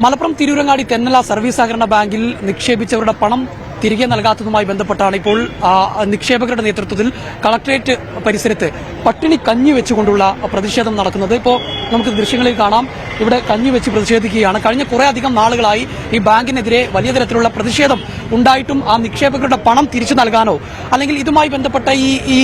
Malappuram Tirurangadi Thennala service സഹകരണ ബാങ്കിൽ നിക്ഷേപിച്ചവരുടെ പണം തിരികെ നൽകാത്തതുമായി ബന്ധപ്പെട്ടാണ് ഇപ്പോൾ നിക്ഷേപകരുടെ നേതൃത്വത്തിൽ കളക്ട്രേറ്റ് പരിസരത്ത് പട്ടിണി കഞ്ഞി വെച്ചുകൊണ്ടുള്ള പ്രതിഷേധം നടക്കുന്നത്. ഇപ്പോൾ നമുക്ക് ദൃശ്യങ്ങളിൽ കാണാം. ഇവിടെ കഞ്ഞി വെച്ച് പ്രതിഷേധിക്കുകയാണ്. കഴിഞ്ഞ കുറെ അധികം നാളുകളായി ഈ ബാങ്കിനെതിരെ വലിയ തരത്തിലുള്ള പ്രതിഷേധം ഉണ്ടായിട്ടും ആ നിക്ഷേപകരുടെ പണം തിരിച്ചു നൽകാനോ അല്ലെങ്കിൽ ഇതുമായി ബന്ധപ്പെട്ട ഈ ഈ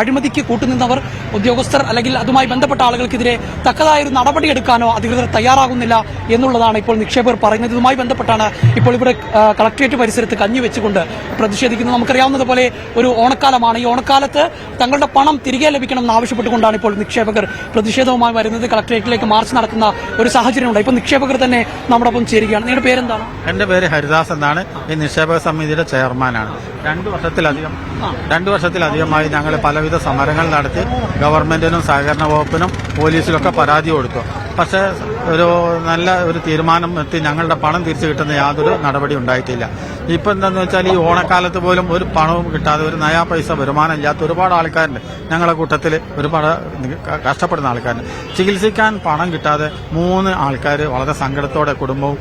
അഴിമതിക്ക് കൂട്ടുനിന്നവർ ഉദ്യോഗസ്ഥർ അല്ലെങ്കിൽ അതുമായി ബന്ധപ്പെട്ട ആളുകൾക്കെതിരെ തക്കതായ ഒരു നടപടിയെടുക്കാനോ അധികൃതർ തയ്യാറാകുന്നില്ല എന്നുള്ളതാണ് ഇപ്പോൾ നിക്ഷേപകർ പറയുന്നത്. ഇതുമായി ബന്ധപ്പെട്ടാണ് ഇപ്പോൾ ഇവിടെ കളക്ട്രേറ്റ് പരിസരത്ത് കഞ്ഞി വെച്ചുകൊണ്ട് പ്രതിഷേധിക്കുന്നത് നമുക്കറിയാവുന്നതുപോലെ ഒരു ഓണക്കാലമാണ്. ഈ ഓണക്കാലത്ത് തങ്ങളുടെ പണം തിരികെ ലഭിക്കണമെന്ന് ആവശ്യപ്പെട്ടുകൊണ്ടാണ് ഇപ്പോൾ നിക്ഷേപകർ പ്രതിഷേധവുമായി വരുന്നത്. കളക്ട്രേറ്റിലേക്ക് മാർച്ച് നടത്തുന്ന ഒരു സാഹചര്യമുണ്ട്. ഇപ്പോൾ നിക്ഷേപകർ തന്നെ നമ്മുടെ ഒപ്പം ചേരുകയാണ്. നിങ്ങളുടെ പേരെന്താണ്? എന്റെ പേര് ഹരിദാസ് എന്നാണ്. ഈ നിക്ഷേപക സമിതിയുടെ ചെയർമാനാണ്. രണ്ടു വർഷത്തിലധികം രണ്ടു വർഷത്തിലധികമായി ഞങ്ങൾ പലവിധ സമരങ്ങൾ നടത്തി ഗവൺമെന്റിനും സഹകരണ വകുപ്പിനും പോലീസിലൊക്കെ പരാതി കൊടുത്തു. പക്ഷേ ഒരു നല്ല ഒരു തീരുമാനം എത്തി ഞങ്ങളുടെ പണം തിരിച്ചു കിട്ടുന്ന യാതൊരു നടപടി ഉണ്ടായിട്ടില്ല. ഇപ്പൊ എന്താന്ന് വെച്ചാൽ ഈ ഓണക്കാലത്ത് പോലും ഒരു പണവും കിട്ടാതെ ഒരു നയാ പൈസ വരുമാനം ഇല്ലാത്ത ഒരുപാട് ആൾക്കാരുണ്ട്. ഞങ്ങളുടെ കൂട്ടത്തിൽ ഒരുപാട് കഷ്ടപ്പെടുന്ന ആൾക്കാരുണ്ട്. ചികിത്സിക്കാൻ പണം കിട്ടാതെ മൂന്ന് ആൾക്കാർ വളരെ സങ്കടത്തോടെ കുടുംബവും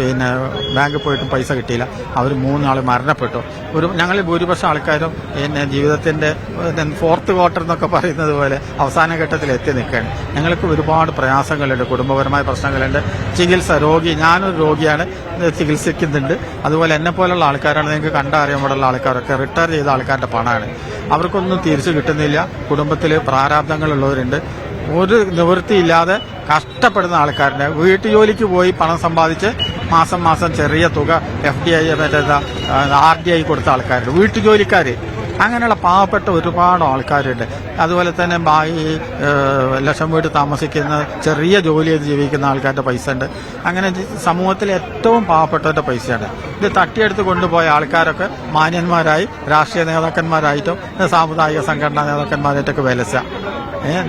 പിന്നെ ബാങ്കിൽ പോയിട്ടും പൈസ കിട്ടിയില്ല. അവർ മൂന്നാൾ മരണപ്പെട്ടു. ഒരു ഞങ്ങൾ ഭൂരിപക്ഷം ആൾക്കാരും പിന്നെ ജീവിതത്തിന്റെ ഫോർത്ത് ക്വാർട്ടർ എന്നൊക്കെ പറയുന്നത് പോലെ അവസാന ഘട്ടത്തിൽ എത്തി നിൽക്കുകയാണ്. ഞങ്ങൾക്ക് ഒരുപാട് പ്രയാസങ്ങളുണ്ട് കുടുംബപരമായ പ്രശ്നങ്ങളുണ്ട്. ചികിത്സ രോഗി ഞാനൊരു രോഗിയാണ് ചികിത്സിക്കുന്നുണ്ട്. അതുപോലെ എന്നെ പോലുള്ള ആൾക്കാരാണ് നിങ്ങൾക്ക് കണ്ടറിയുമ്പോഴുള്ള ആൾക്കാരൊക്കെ റിട്ടയർ ചെയ്ത ആൾക്കാരുടെ പണമാണ്. അവർക്കൊന്നും തിരിച്ചു കിട്ടുന്നില്ല. കുടുംബത്തിൽ പ്രാരാബ്ദങ്ങളുള്ളവരുണ്ട്. ഒരു നിവൃത്തിയില്ലാതെ കഷ്ടപ്പെടുന്ന ആൾക്കാരുണ്ട് വീട്ടുജോലിക്ക് പോയി പണം സമ്പാദിച്ച് മാസം മാസം ചെറിയ തുക എഫ് ഡി ഐ മറ്റേ ആർ ഡി ഐ കൊടുത്ത ആൾക്കാരുണ്ട്. വീട്ടുജോലിക്കാർ അങ്ങനെയുള്ള പാവപ്പെട്ട ഒരുപാട് ആൾക്കാരുണ്ട്. അതുപോലെ തന്നെ ഈ ലക്ഷം വീട് താമസിക്കുന്ന ചെറിയ ജോലി ചെയ്ത് ജീവിക്കുന്ന ആൾക്കാരുടെ പൈസ ഉണ്ട് അങ്ങനെ സമൂഹത്തിൽ ഏറ്റവും പാവപ്പെട്ടവരുടെ പൈസയാണ്. ഇത് തട്ടിയെടുത്ത് കൊണ്ടുപോയ ആൾക്കാരൊക്കെ മാന്യന്മാരായി രാഷ്ട്രീയ നേതാക്കന്മാരായിട്ടും സാമുദായിക സംഘടനാ നേതാക്കന്മാരായിട്ടൊക്കെ വിലസ.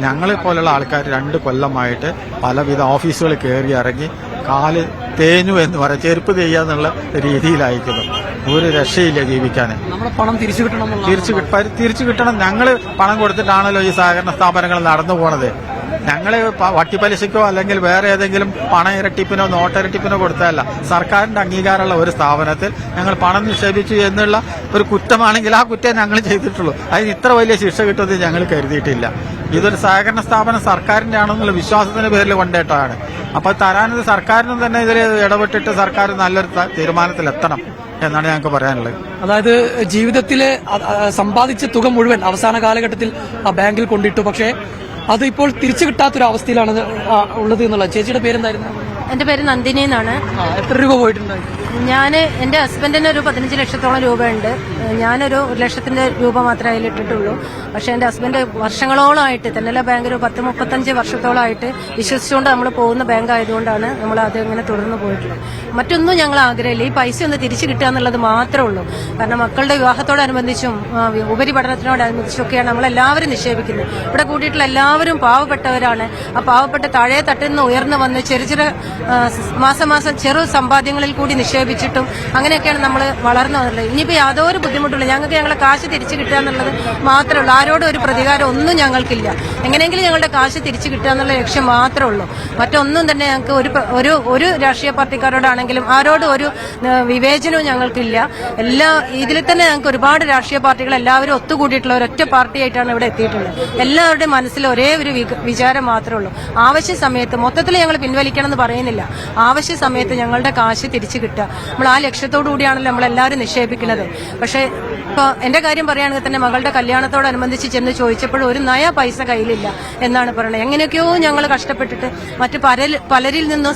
ഞങ്ങളെ പോലുള്ള ആൾക്കാർ രണ്ട് കൊല്ലമായിട്ട് പലവിധ ഓഫീസുകൾ കയറി ഇറങ്ങി കാൽ തേഞ്ഞു എന്ന് പറയാം ചെരുപ്പ് തെയ്യാന്നുള്ള രീതിയിലായിരിക്കുന്നു. ഒരു രക്ഷയില്ല ജീവിക്കാൻ. നമ്മുടെ പണം തിരിച്ചു കിട്ടണം തിരിച്ചു തിരിച്ചു കിട്ടണം. ഞങ്ങൾ പണം കൊടുത്തിട്ടാണല്ലോ ഈ സഹകരണ സ്ഥാപനങ്ങൾ നടന്നു പോണത്. ഞങ്ങൾ വട്ടിപ്പലിശക്കോ അല്ലെങ്കിൽ വേറെ ഏതെങ്കിലും പണ ഇരട്ടിപ്പിനോ നോട്ട് ഇരട്ടിപ്പിനോ കൊടുത്തതല്ല. സർക്കാരിന്റെ അംഗീകാരമുള്ള ഒരു സ്ഥാപനത്തിൽ ഞങ്ങൾ പണം നിക്ഷേപിച്ചു എന്നുള്ള ഒരു കുറ്റമാണെങ്കിൽ ആ കുറ്റം ഞങ്ങൾ ചെയ്തിട്ടുള്ളൂ. അതിന് ഇത്ര വലിയ ശിക്ഷ കിട്ടുമെന്ന് ഞങ്ങൾ കരുതിയിട്ടില്ല. ഇതൊരു സഹകരണ സ്ഥാപനം സർക്കാരിന്റെ ആണെന്നുള്ള വിശ്വാസത്തിന്റെ പേരിൽ കൊണ്ടേട്ടാണ് അപ്പൊ തരാനത് സർക്കാരിനും തന്നെ ഇതിൽ ഇടപെട്ടിട്ട് സർക്കാർ നല്ലൊരു തീരുമാനത്തിലെത്തണം എന്നാണ് ഞങ്ങൾക്ക് പറയാനുള്ളത്. അതായത് ജീവിതത്തിലെ സമ്പാദിച്ച തുക മുഴുവൻ അവസാന കാലഘട്ടത്തിൽ ആ ബാങ്കിൽ കൊണ്ടിട്ടു. പക്ഷേ അത് ഇപ്പോൾ തിരിച്ചു കിട്ടാത്തൊരു അവസ്ഥയിലാണ് ഉള്ളത് എന്നുള്ളത് ചേച്ചിയുടെ പേരെന്തായിരുന്നു? എന്റെ പേര് നന്ദിനി എന്നാണ്. എത്ര രൂപ പോയിട്ടുണ്ട്? ഞാൻ എന്റെ ഹസ്ബൻഡിന് ഒരു പതിനഞ്ച് ലക്ഷത്തോളം രൂപയുണ്ട്. ഞാനൊരു ഒരു ലക്ഷത്തിന്റെ രൂപ മാത്രമേ അതിലിട്ടിട്ടുള്ളൂ പക്ഷെ എന്റെ ഹസ്ബൻഡ് വർഷങ്ങളോളമായിട്ട് തെന്നല ബാങ്ക് ഒരു പത്ത് മുപ്പത്തഞ്ച് വർഷത്തോളമായിട്ട് വിശ്വസിച്ചുകൊണ്ട് നമ്മൾ പോകുന്ന ബാങ്ക് ആയതുകൊണ്ടാണ് നമ്മൾ അത് ഇങ്ങനെ തുടർന്ന് പോയിട്ടുള്ളത്. മറ്റൊന്നും ഞങ്ങൾ ആഗ്രഹമില്ല. ഈ പൈസ ഒന്ന് തിരിച്ചു കിട്ടുക എന്നുള്ളത് മാത്രമേ ഉള്ളൂ. കാരണം മക്കളുടെ വിവാഹത്തോടനുബന്ധിച്ചും നമ്മൾ എല്ലാവരും നിക്ഷേപിക്കുന്നത്. ഇവിടെ കൂട്ടിയിട്ടുള്ള എല്ലാവരും പാവപ്പെട്ടവരാണ്. ആ പാവപ്പെട്ട താഴെ തട്ടിൽ നിന്ന് ഉയർന്നു വന്ന് ചെറിയ ചെറിയ മാസം മാസം ചെറു സമ്പാദ്യങ്ങളിൽ കൂടി നിക്ഷേപിച്ചിട്ടും അങ്ങനെയൊക്കെയാണ് നമ്മൾ വളർന്നു വന്നിട്ടുള്ളത്. ഇനിയിപ്പോൾ യാതൊരു ബുദ്ധിമുട്ടില്ല ഞങ്ങൾക്ക് ഞങ്ങളെ കാശ് തിരിച്ചു കിട്ടുക എന്നുള്ളത് മാത്രമേ ഉള്ളൂ. ആരോടും ഒരു പ്രതികാരം ഒന്നും ഞങ്ങൾക്കില്ല. എങ്ങനെയെങ്കിലും ഞങ്ങളുടെ കാശ് തിരിച്ചു കിട്ടുക എന്നുള്ള ലക്ഷ്യം മാത്രമേ ഉള്ളൂ. മറ്റൊന്നും തന്നെ ഞങ്ങൾക്ക് ഒരു ഒരു ഒരു രാഷ്ട്രീയ പാർട്ടിക്കാരോടാണെങ്കിലും ആരോടും ഒരു വിവേചനവും ഞങ്ങൾക്കില്ല. എല്ലാ ഇതിൽ തന്നെ ഞങ്ങൾക്ക് ഒരുപാട് രാഷ്ട്രീയ പാർട്ടികൾ എല്ലാവരും ഒത്തുകൂടിയിട്ടുള്ള ഒരൊറ്റ പാർട്ടിയായിട്ടാണ് ഇവിടെ എത്തിയിട്ടുള്ളത്. എല്ലാവരുടെയും മനസ്സിൽ ഒരേ ഒരു വിചാരം മാത്രമേ ഉള്ളൂ. ആവശ്യ സമയത്ത് മൊത്തത്തിൽ ഞങ്ങൾ പിൻവലിക്കണം എന്ന് പറയുന്നില്ല. ആവശ്യ സമയത്ത് ഞങ്ങളുടെ കാശ് തിരിച്ചു കിട്ടുക. നമ്മൾ ആ ലക്ഷ്യത്തോടു കൂടിയാണല്ലോ നമ്മളെല്ലാവരും നിക്ഷേപിക്കുന്നത് പക്ഷേ ഇപ്പോൾ എന്റെ കാര്യം പറയുകയാണെങ്കിൽ തന്നെ മകളുടെ കല്യാണത്തോടനുബന്ധിച്ച് ചെന്ന് ചോദിച്ചപ്പോൾ ഒരു നയ പൈസ കയ്യിലില്ല എന്നാണ് പറയുന്നത്. എങ്ങനെയൊക്കെയോ ഞങ്ങൾ കഷ്ടപ്പെട്ടിട്ട് മറ്റ് പലരിൽ നിന്നും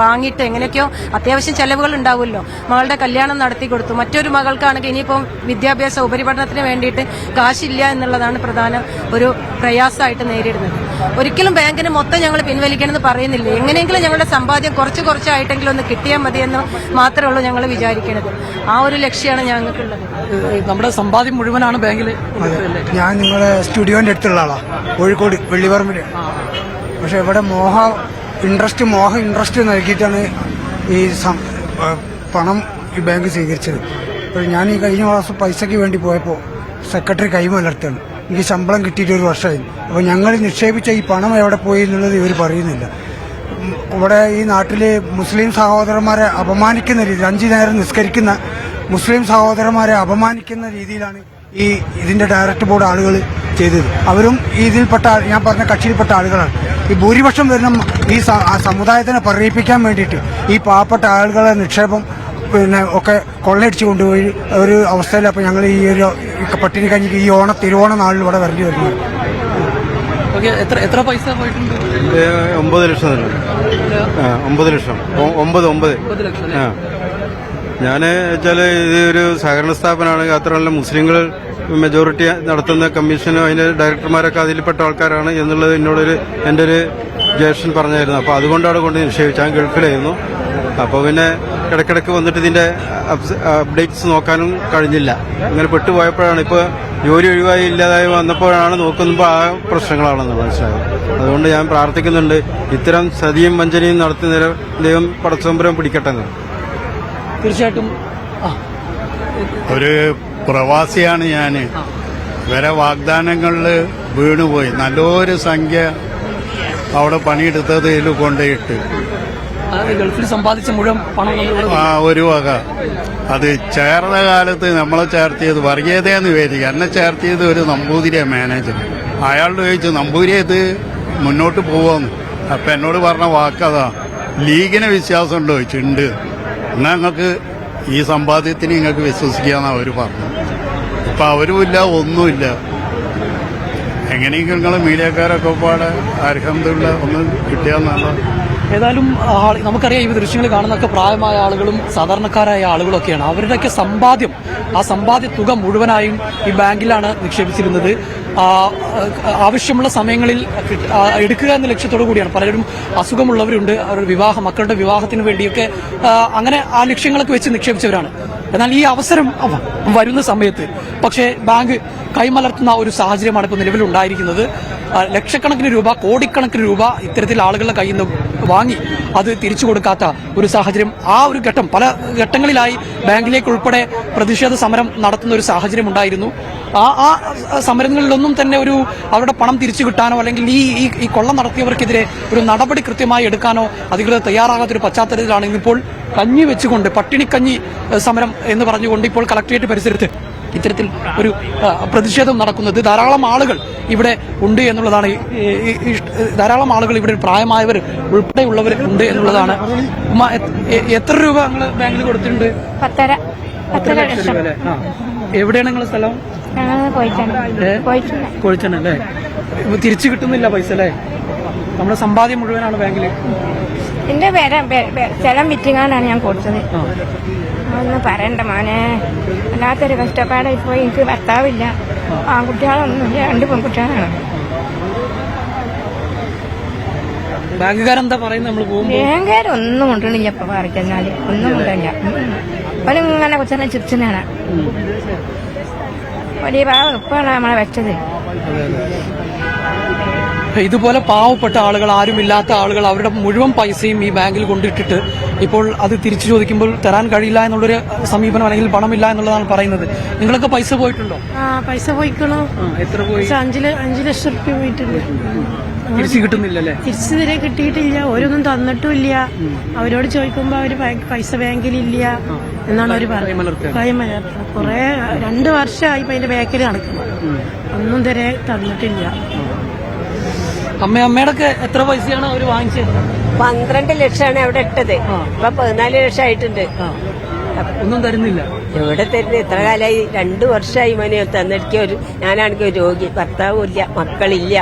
വാങ്ങിയിട്ട് എങ്ങനെയൊക്കെയോ അത്യാവശ്യം ചെലവുകൾ ഉണ്ടാവുമല്ലോ. മകളുടെ കല്യാണം നടത്തി കൊടുത്തു. മറ്റൊരു മകൾക്കാണെങ്കിൽ ഇനിയിപ്പം വിദ്യാഭ്യാസ ഉപരിപഠനത്തിന് വേണ്ടിയിട്ട് കാശില്ല എന്നുള്ളതാണ് പ്രധാന ഒരു പ്രയാസമായിട്ട് നേരിടുന്നത്. ഒരിക്കലും ബാങ്കിന് മൊത്തം ഞങ്ങൾ പിൻവലിക്കണമെന്ന് പറയുന്നില്ല? എങ്ങനെയെങ്കിലും ഞങ്ങളുടെ സമ്പാദ്യം കുറച്ച് കുറച്ചായിട്ടെങ്കിലും ഒന്ന് കിട്ടിയാൽ മതിയെന്ന് മാത്രമേ ഉള്ളൂ ഞങ്ങൾ വിചാരിക്കുന്നത് ആ ഒരു ലക്ഷ്യമാണ് ഞങ്ങൾക്കുള്ളത്. നമ്മുടെ സമ്പാദ്യം മുഴുവനാണ് ബാങ്കിൽ ഞാൻ നിങ്ങളുടെ സ്റ്റുഡിയോന്റെ അടുത്തുള്ള ആളാ. കോഴിക്കോട് വെള്ളിപറമ്പിൽ. പക്ഷെ ഇവിടെ മോഹ ഇൻട്രസ്റ്റ് മോഹ ഇൻട്രസ്റ്റ് നൽകിയിട്ടാണ് ഈ പണം ഈ ബാങ്ക് സ്വീകരിച്ചത്. അപ്പോൾ ഞാൻ ഈ കഴിഞ്ഞ മാസം പൈസയ്ക്ക് വേണ്ടി പോയപ്പോൾ സെക്രട്ടറി കൈമലർത്തുകയാണ് എനിക്ക് ശമ്പളം കിട്ടിയിട്ട് ഒരു വർഷമായി. അപ്പോൾ ഞങ്ങൾ നിക്ഷേപിച്ച ഈ പണം എവിടെ പോയി എന്നുള്ളത് ഇവർ പറയുന്നില്ല. ഇവിടെ ഈ നാട്ടിൽ മുസ്ലിം സഹോദരന്മാരെ അപമാനിക്കുന്ന രീതി അഞ്ചു നേരം നിസ്കരിക്കുന്ന മുസ്ലിം സഹോദരന്മാരെ അപമാനിക്കുന്ന രീതിയിലാണ് ഈ ഇതിന്റെ ഡയറക്ടർ ബോർഡ് ആളുകൾ ചെയ്തത്. അവരും ഇതിൽപ്പെട്ട ഞാൻ പറഞ്ഞ കക്ഷിയിൽപ്പെട്ട ആളുകളാണ്. ഈ ഭൂരിപക്ഷം വരുന്ന ഈ സമുദായത്തിനെ പറയിപ്പിക്കാൻ വേണ്ടിയിട്ട് ഈ പാവപ്പെട്ട ആളുകളെ നിക്ഷേപം പിന്നെ ഒക്കെ കൊള്ളയടിച്ചു കൊണ്ടുപോയി ഒരു അവസ്ഥയിൽ അപ്പോൾ ഞങ്ങൾ ഈ ഒരു പട്ടിണി കഴിഞ്ഞ് ഈ ഓണ തിരുവോണ നാളിൽ ഇവിടെ വരേണ്ടി വരുന്നത് ഓക്കെ എത്ര എത്ര പൈസ പോയിട്ടുണ്ട്? ഒമ്പത് ലക്ഷം ഒമ്പത് ലക്ഷം. ഒമ്പത് ഒമ്പത്. ആ. ഞാൻ വെച്ചാൽ ഇത് ഒരു സഹകരണ സ്ഥാപനമാണ്. മാത്രമല്ല മുസ്ലിങ്ങൾ മെജോറിറ്റി നടത്തുന്ന കമ്മീഷനും അതിന്റെ ഡയറക്ടർമാരൊക്കെ അതിൽപ്പെട്ട ആൾക്കാരാണ് എന്നുള്ളത് എന്നോടൊരു എന്റെ ഒരു ജ്യേഷ്ഠൻ പറഞ്ഞായിരുന്നു. അപ്പോൾ അതുകൊണ്ടാണ് കൊണ്ട് നിക്ഷേപിച്ചത്. ഞാൻ ഗൾഫിലായിരുന്നു. അപ്പോൾ പിന്നെ ഇടയ്ക്കിടയ്ക്ക് വന്നിട്ട് ഇതിന്റെ അപ്ഡേറ്റ്സ് നോക്കാനും കഴിഞ്ഞില്ല. അങ്ങനെ പെട്ടുപോയപ്പോഴാണ് ഇപ്പോൾ ജോലി ഒഴിവായി ഇല്ലാതായി വന്നപ്പോഴാണ് നോക്കുമ്പോൾ ആ പ്രശ്നങ്ങളാണെന്ന് മനസ്സിലായത്. അതുകൊണ്ട് ഞാൻ പ്രാർത്ഥിക്കുന്നുണ്ട് ഇത്തരം സതിയും വഞ്ചനയും നടത്തുന്ന ദൈവം പടച്ചോമ്പരം പിടിക്കട്ടെ എന്ന്. തീർച്ചയായിട്ടും. ഒരു പ്രവാസിയാണ് ഞാൻ വരെ വാഗ്ദാനങ്ങളിൽ വീണുപോയി. നല്ലൊരു സംഖ്യ അവിടെ പണിയെടുത്തത് ഇതിൽ ഗൾഫിൽ സമ്പാദിച്ച മുഴുവൻ പണം ആ ഒരു വക. അത് ചേർന്ന കാലത്ത് നമ്മളെ ചേർത്തിയത് വർഗീയതയെന്ന് വിചാരിക്കുക. എന്നെ ചേർത്തിയത് ഒരു നമ്പൂതിരിയ മാനേജർ. അയാളുടെ ചോദിച്ചു നമ്പൂതിരിയത് മുന്നോട്ട് പോവാന്ന് അപ്പം എന്നോട് പറഞ്ഞ വാക്കതാ ലീഗിന് വിശ്വാസം ഉണ്ടോ ചോദിച്ചു എന്നാൽ എന്നാ നിങ്ങൾക്ക് ഈ സമ്പാദ്യത്തിന് നിങ്ങൾക്ക് വിശ്വസിക്കാന്നാ അവർ പറഞ്ഞു ഇപ്പം അവരുമില്ല ഒന്നുമില്ല എങ്ങനെയെങ്കിലും നിങ്ങൾ മീഡിയക്കാരൊക്കെ പാടെ അർഹമുള്ള ഒന്ന് കിട്ടിയാന്നല്ല ഏതായാലും നമുക്കറിയാം ഈ ദൃശ്യങ്ങൾ കാണുന്നൊക്കെ പ്രായമായ ആളുകളും സാധാരണക്കാരായ ആളുകളൊക്കെയാണ്. അവരുടെയൊക്കെ സമ്പാദ്യം ആ സമ്പാദ്യ തുക മുഴുവനായും ഈ ബാങ്കിലാണ് നിക്ഷേപിച്ചിരുന്നത്. ആവശ്യമുള്ള സമയങ്ങളിൽ എടുക്കുക എന്ന ലക്ഷ്യത്തോടു കൂടിയാണ്. പലരും അസുഖമുള്ളവരുണ്ട്. അവരുടെ വിവാഹം മക്കളുടെ വിവാഹത്തിന് വേണ്ടിയൊക്കെ അങ്ങനെ ആ ലക്ഷ്യങ്ങളൊക്കെ വെച്ച് നിക്ഷേപിച്ചവരാണ്. എന്നാൽ ഈ അവസരം വരുന്ന സമയത്ത് പക്ഷേ ബാങ്ക് കൈമലർത്തുന്ന ഒരു സാഹചര്യമാണ് ഇപ്പോൾ നിലവിലുണ്ടായിരിക്കുന്നത്. ലക്ഷക്കണക്കിന് രൂപ കോടിക്കണക്കിന് രൂപ ഇത്തരത്തിൽ ആളുകളുടെ കയ്യിൽ നിന്ന് വാങ്ങി അത് തിരിച്ചു കൊടുക്കാത്ത ഒരു സാഹചര്യം ആ ഒരു ഘട്ടം പല ഘട്ടങ്ങളിലായി ബാങ്കിലേക്ക് ഉൾപ്പെടെ പ്രതിഷേധ സമരം നടത്തുന്ന ഒരു സാഹചര്യം ഉണ്ടായിരുന്നു. ആ ആ സമരങ്ങളിലൊന്നും തന്നെ ഒരു അവരുടെ പണം തിരിച്ചു കിട്ടാനോ അല്ലെങ്കിൽ ഈ ഈ- കൊള്ളം നടത്തിയവർക്കെതിരെ ഒരു നടപടി കൃത്യമായി എടുക്കാനോ അധികൃതർ തയ്യാറാകാത്തൊരു പശ്ചാത്തലത്തിലാണ് ഇന്നിപ്പോൾ കഞ്ഞി വെച്ചുകൊണ്ട് പട്ടിണിക്കഞ്ഞി സമരം എന്ന് പറഞ്ഞുകൊണ്ട് ഇപ്പോൾ കളക്ട്രേറ്റ് പരിസരത്ത് ഇത്തരത്തിൽ ഒരു പ്രതിഷേധം നടക്കുന്നത്. ധാരാളം ആളുകൾ ഇവിടെ ഉണ്ട് എന്നുള്ളതാണ് ധാരാളം ആളുകൾ ഇവിടെ പ്രായമായവർ ഉൾപ്പെടെയുള്ളവർ ഉണ്ട് എന്നുള്ളതാണ്. എത്ര രൂപ നിങ്ങൾ ബാങ്കിൽ കൊടുത്തിട്ടുണ്ട്? പത്തര ലക്ഷം. എവിടെയാണ് നിങ്ങളുടെ സ്ഥലം? അല്ലേ? തിരിച്ചു കിട്ടുന്നില്ല പൈസ അല്ലേ? നമ്മുടെ സമ്പാദ്യം മുഴുവനാണ് ബാങ്കിൽ എന്റെ പേര ചില സ്ഥലം വിറ്റിങ്ങാനാണ് ഞാൻ കൊടുത്തത്. ഒന്ന് പറയണ്ട മോനെ. വല്ലാത്തൊരു കഷ്ടപ്പാടായി പോയി. എനിക്ക് ഭർത്താവില്ല. ആൺകുട്ടികളൊന്നുമില്ല രണ്ട് പെൺകുട്ടികളാണ്. ബാങ്കുകാരെന്താ പറയുന്നത് നമ്മൾ ബാങ്കുകാരൊന്നും കൊണ്ടുവന്നില്ല ഇപ്പൊ പറഞ്ഞാൽ ഒന്നും കൊണ്ടില്ല അവരിങ്ങനെ കൊച്ചനെ ചിരിച്ചനാണ് വലിയ ഭാഗം ഇപ്പാണ് നമ്മളെ വെച്ചത്. ഇതുപോലെ പാവപ്പെട്ട ആളുകൾ ആരുമില്ലാത്ത ആളുകൾ അവരുടെ മുഴുവൻ പൈസയും ഈ ബാങ്കിൽ കൊണ്ടിട്ടിട്ട് ഇപ്പോൾ അത് തിരിച്ചു ചോദിക്കുമ്പോൾ തരാൻ കഴിയില്ല എന്നുള്ളൊരു സമീപനം അല്ലെങ്കിൽ പണമില്ല എന്നുള്ളതാണ് പറയുന്നത്. നിങ്ങളൊക്കെ പൈസ പോയിട്ടുണ്ടോ? പൈസ പോയിക്കണോ. എത്ര പോയി? അഞ്ചു ലക്ഷം റുപ്യ പോയിട്ടുണ്ട്. തിരിച്ചു കിട്ടുന്നില്ലല്ലേ? തിരിച്ചു തരെ കിട്ടിയിട്ടില്ല. ഓരോന്നും തന്നിട്ടുമില്ല. അവരോട് ചോദിക്കുമ്പോ അവർ പൈസ ബാങ്കിലില്ല എന്നാണ് അവർ. പറയുന്നത്. കുറെ രണ്ടു വർഷമായി ഇപ്പൊ അതിന്റെ ബാക്കിൽ നടക്കുന്നു. ഒന്നും തരെ തന്നിട്ടില്ല. അമ്മ അമ്മയുടെ എത്ര പൈസയാണ് അവർ വാങ്ങിച്ചത്? പന്ത്രണ്ട് ലക്ഷമാണ് അവിടെ ഇട്ടത്. ഇപ്പൊ പതിനാല് ലക്ഷം ആയിട്ടുണ്ട് ഒന്നും തരുന്നില്ല. എവിടെ തരുന്നത് എത്ര കാലമായി രണ്ടു വർഷമായി മോനെ തന്നെടുക്കിയ ഒരു ഞാനാണെങ്കിൽ ഒരു രോഗി. ഭർത്താവും ഇല്ല മക്കളില്ല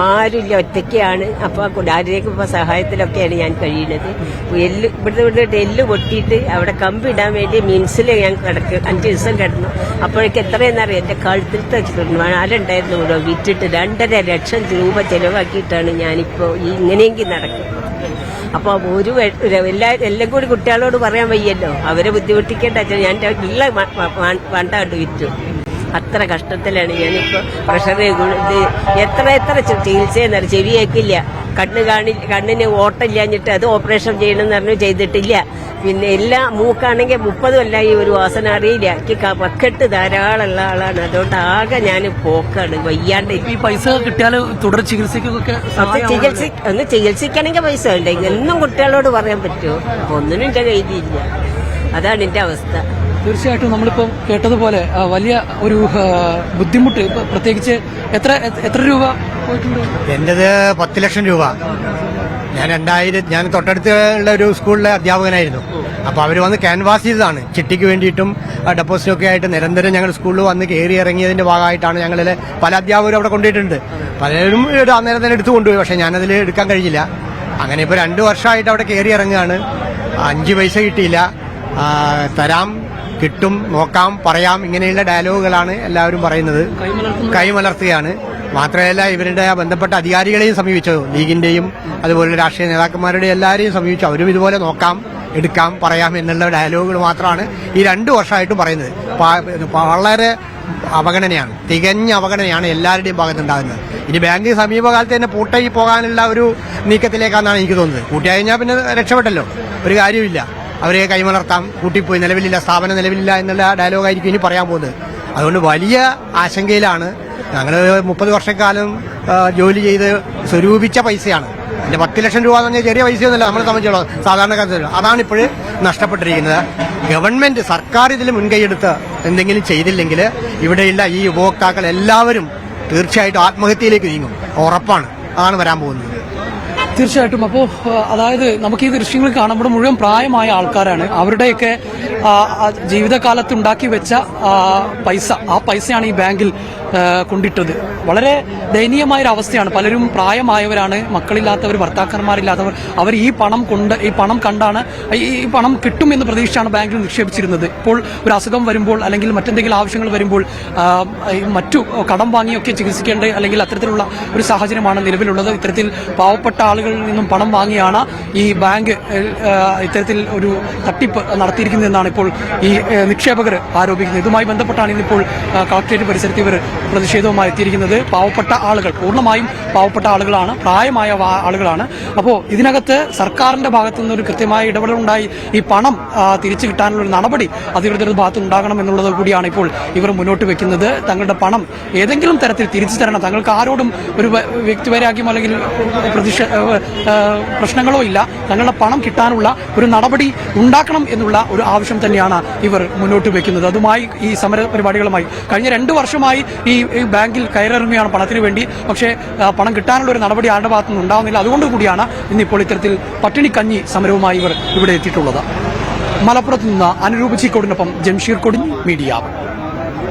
ആരുമില്ല ഒറ്റയ്ക്കാണ്. അപ്പൊ കുടാരിലേക്ക് ഇപ്പൊ സഹായത്തിലൊക്കെയാണ് ഞാൻ കഴിയുന്നത്. എല്ല് ഇവിടുത്തെ ഇവിടെ എല്ല് പൊട്ടിയിട്ട് അവിടെ കമ്പി ഇടാൻ വേണ്ടി മിൻസിൽ ഞാൻ കിടക്ക് അഞ്ച് ദിവസം കിടന്നു. അപ്പോഴേക്ക് എത്രയെന്നറിയാം? എന്റെ കഴുത്തിലത്തെ ആരുണ്ടായിരുന്നു ഇവിടെ. വിറ്റിട്ട് രണ്ടര ലക്ഷം രൂപ ചെലവാക്കിയിട്ടാണ് ഞാനിപ്പോ ഈ ഇങ്ങനെയെങ്കിൽ നടക്കുന്നത്. അപ്പൊ ഒരു എല്ലാ എല്ലാം കൂടി കുട്ടികളോട് പറയാൻ വയ്യല്ലോ. അവരെ ബുദ്ധിമുട്ടിക്കേണ്ട ഞാൻ എന്റെ ഉള്ള വണ്ടാണ്ട് വിറ്റു അത്ര കഷ്ടത്തിലാണ് ഞാനിപ്പോൾ പ്രഷർ ഇത് എത്ര എത്ര ചികിത്സയെന്നറിയ ചെവി കേൾക്കില്ല കണ്ണ് കാണി കണ്ണിന് ഓട്ടമില്ലാഞ്ഞിട്ട് അത് ഓപ്പറേഷൻ ചെയ്യണമെന്ന് പറഞ്ഞു ചെയ്തിട്ടില്ല. പിന്നെ എല്ലാ മൂക്കാണെങ്കിൽ മുപ്പത് ഈ ഒരു വാസന അറിയില്ല. എനിക്ക് പക്കെട്ട് ധാരാളമുള്ള ആളാണ്. അതുകൊണ്ട് ആകെ ഞാൻ പോക്കാണ്. വയ്യാണ്ട്. ഈ പൈസ കിട്ടിയാൽ തുടർ ചികിത്സയ്ക്കൊക്കെ ചികിത്സ ഒന്ന് ചികിത്സിക്കണമെങ്കിൽ പൈസ ഉണ്ടെങ്കിൽ എന്നും കുട്ടികളോട് പറയാൻ പറ്റുമോ? ഒന്നിനും എന്റെ കയ്യിലില്ല. അതാണ് എന്റെ അവസ്ഥ. തീർച്ചയായിട്ടും നമ്മളിപ്പോൾ കേട്ടതുപോലെ വലിയ ഒരു ബുദ്ധിമുട്ട് പ്രത്യേകിച്ച് എത്ര എത്ര രൂപ പോയിട്ടുണ്ട്? എന്റേത് പത്ത് ലക്ഷം രൂപ. ഞാൻ രണ്ടായിരം ഞാൻ തൊട്ടടുത്തുള്ള ഒരു സ്കൂളിലെ അധ്യാപകനായിരുന്നു. അപ്പോൾ അവർ വന്ന് ക്യാൻവാസ് ചെയ്തതാണ്. ചിട്ടിക്ക് വേണ്ടിയിട്ടും ഡെപ്പോസിറ്റൊക്കെ ആയിട്ട് നിരന്തരം ഞങ്ങൾ സ്കൂളിൽ വന്ന് കയറി ഇറങ്ങിയതിന്റെ ഭാഗമായിട്ടാണ് ഞങ്ങളിലെ പല അധ്യാപകരും അവിടെ കൊണ്ടുപോയിട്ടുണ്ട്. പലരും അന്നേരം തന്നെ എടുത്തു കൊണ്ടുപോയി. പക്ഷെ ഞാനതിൽ എടുക്കാൻ കഴിഞ്ഞില്ല. അങ്ങനെ ഇപ്പൊ രണ്ടു വർഷമായിട്ട് അവിടെ കയറി ഇറങ്ങുകയാണ്. അഞ്ച് പൈസ കിട്ടിയില്ല. തരാം. കിട്ടും നോക്കാം പറയാം ഇങ്ങനെയുള്ള ഡയലോഗുകളാണ് എല്ലാവരും പറയുന്നത്. കൈമലർത്തുകയാണ്. മാത്രമല്ല ഇവരുടെ ബന്ധപ്പെട്ട അധികാരികളെയും സമീപിച്ചു. ലീഗിന്റെയും അതുപോലെ രാഷ്ട്രീയ നേതാക്കന്മാരുടെയും എല്ലാവരെയും സമീപിച്ചു. അവരും ഇതുപോലെ നോക്കാം എടുക്കാം പറയാം എന്നുള്ള ഡയലോഗുകൾ മാത്രമാണ് ഈ രണ്ടു വർഷമായിട്ടും പറയുന്നത്. വളരെ അവഗണനയാണ് തികഞ്ഞ അവഗണനയാണ് എല്ലാവരുടെയും ഭാഗത്തുണ്ടാകുന്നത്. ഇനി ബാങ്ക് സമീപകാലത്ത് തന്നെ പൂട്ടായി പോകാനുള്ള ഒരു നീക്കത്തിലേക്കാണെന്നാണ് എനിക്ക് തോന്നുന്നത്. കഴിഞ്ഞാൽ പിന്നെ രക്ഷപ്പെട്ടല്ലോ. ഒരു കാര്യമില്ല അവരെ കൈമലർത്താം. കൂട്ടിപ്പോയി. നിലവിലില്ല. സ്ഥാപനം നിലവിലില്ല എന്നുള്ള ഡയലോഗായിരിക്കും ഇനി പറയാൻ പോകുന്നത്. അതുകൊണ്ട് വലിയ ആശങ്കയിലാണ്. ഞങ്ങൾ മുപ്പത് വർഷക്കാലം ജോലി ചെയ്ത് സ്വരൂപിച്ച പൈസയാണ്. എന്റെ പത്ത് ലക്ഷം രൂപ എന്ന് പറഞ്ഞാൽ ചെറിയ പൈസയൊന്നുമല്ല നമ്മളെ സംബന്ധിച്ചോളം സാധാരണക്കാർക്ക് അതാണ് ഇപ്പോഴും നഷ്ടപ്പെട്ടിരിക്കുന്നത്. ഗവൺമെന്റ് സർക്കാർ ഇതിൽ മുൻകൈയെടുത്ത് എന്തെങ്കിലും ചെയ്തില്ലെങ്കിൽ ഇവിടെയുള്ള ഈ ഉപഭോക്താക്കൾ എല്ലാവരും തീർച്ചയായിട്ടും ആത്മഹത്യയിലേക്ക് നീങ്ങും. ഉറപ്പാണ്. അതാണ് വരാൻ പോകുന്നത്. തീർച്ചയായിട്ടും. അപ്പോൾ അതായത് നമുക്ക് ഈ ദൃശ്യങ്ങൾ കാണുമ്പോൾ മുഴുവൻ പ്രായമായ ആൾക്കാരാണ്. അവരുടെയൊക്കെ ജീവിതകാലത്ത് ഉണ്ടാക്കി വെച്ച പൈസ. ആ പൈസയാണ് ഈ ബാങ്കിൽ കൊണ്ടിട്ടത്. വളരെ ദയനീയമായൊരു അവസ്ഥയാണ്. പലരും പ്രായമായവരാണ് മക്കളില്ലാത്തവർ ഭർത്താക്കന്മാരില്ലാത്തവർ. അവർ ഈ പണം കൊണ്ട് ഈ പണം കണ്ടാണ് ഈ പണം കിട്ടുമെന്ന് പ്രതീക്ഷിച്ചാണ് ബാങ്കിൽ നിക്ഷേപിച്ചിരുന്നത്. ഇപ്പോൾ ഒരു അസുഖം വരുമ്പോൾ അല്ലെങ്കിൽ മറ്റെന്തെങ്കിലും ആവശ്യങ്ങൾ വരുമ്പോൾ മറ്റു കടം വാങ്ങിയൊക്കെ ചികിത്സിക്കേണ്ട അല്ലെങ്കിൽ അത്തരത്തിലുള്ള ഒരു സാഹചര്യമാണ് നിലവിലുള്ളത്. ഇത്തരത്തിൽ പാവപ്പെട്ട ആളുകളിൽ നിന്നും പണം വാങ്ങിയാണ് ഈ ബാങ്ക് ഇത്തരത്തിൽ ഒരു തട്ടിപ്പ് നടത്തിയിരിക്കുന്നതെന്നാണ് ഇപ്പോൾ ഈ നിക്ഷേപകർ ആരോപിക്കുന്നത്. ഇതുമായി ബന്ധപ്പെട്ടാണ് ഇന്നിപ്പോൾ കളക്ടറേറ്റ് പരിസരത്ത് ഇവർ പ്രതിഷേധവുമായി എത്തിയിരിക്കുന്നത് പാവപ്പെട്ട ആളുകൾ. പൂർണമായും പാവപ്പെട്ട ആളുകളാണ് പ്രായമായ ആളുകളാണ്. അപ്പോൾ ഇതിനകത്ത് സർക്കാരിന്റെ ഭാഗത്തു നിന്നൊരു കൃത്യമായ ഇടപെടലുണ്ടായി. ഈ പണം തിരിച്ചു കിട്ടാനുള്ള ഒരു നടപടി അധികൃതരുടെ ഭാഗത്ത് ഉണ്ടാകണം എന്നുള്ളത് കൂടിയാണ് ഇപ്പോൾ ഇവർ മുന്നോട്ട് വെക്കുന്നത്. തങ്ങളുടെ പണം ഏതെങ്കിലും തരത്തിൽ തിരിച്ചു തരണം. തങ്ങൾക്ക് ആരോടും ഒരു വ്യക്തിപരാഗ്യം അല്ലെങ്കിൽ പ്രശ്നങ്ങളോ ഇല്ല. തങ്ങളുടെ പണം കിട്ടാനുള്ള ഒരു നടപടി ഉണ്ടാക്കണം എന്നുള്ള ഒരു ആവശ്യം തന്നെയാണ് ഇവർ മുന്നോട്ട് വെക്കുന്നത്. അതുമായി ഈ സമര പരിപാടികളുമായി കഴിഞ്ഞ രണ്ടു വർഷമായി ഈ ഈ ബാങ്കിൽ കയറിറങ്ങുകയാണ് പണത്തിന് വേണ്ടി. പക്ഷേ പണം കിട്ടാനുള്ള ഒരു നടപടി ആരുടെ ഭാഗത്തുനിന്ന് ഉണ്ടാവുന്നില്ല. അതുകൊണ്ട് കൂടിയാണ് ഇന്നിപ്പോൾ ഇത്തരത്തിൽ പട്ടിണിക്കഞ്ഞി സമരവുമായി ഇവർ ഇവിടെ എത്തിയിട്ടുള്ളത്. മലപ്പുറത്ത് നിന്ന് അനുരൂപ് ചീക്കോടിനൊപ്പം ജംഷീർ കൊടിഞ്ഞ് മീഡിയ.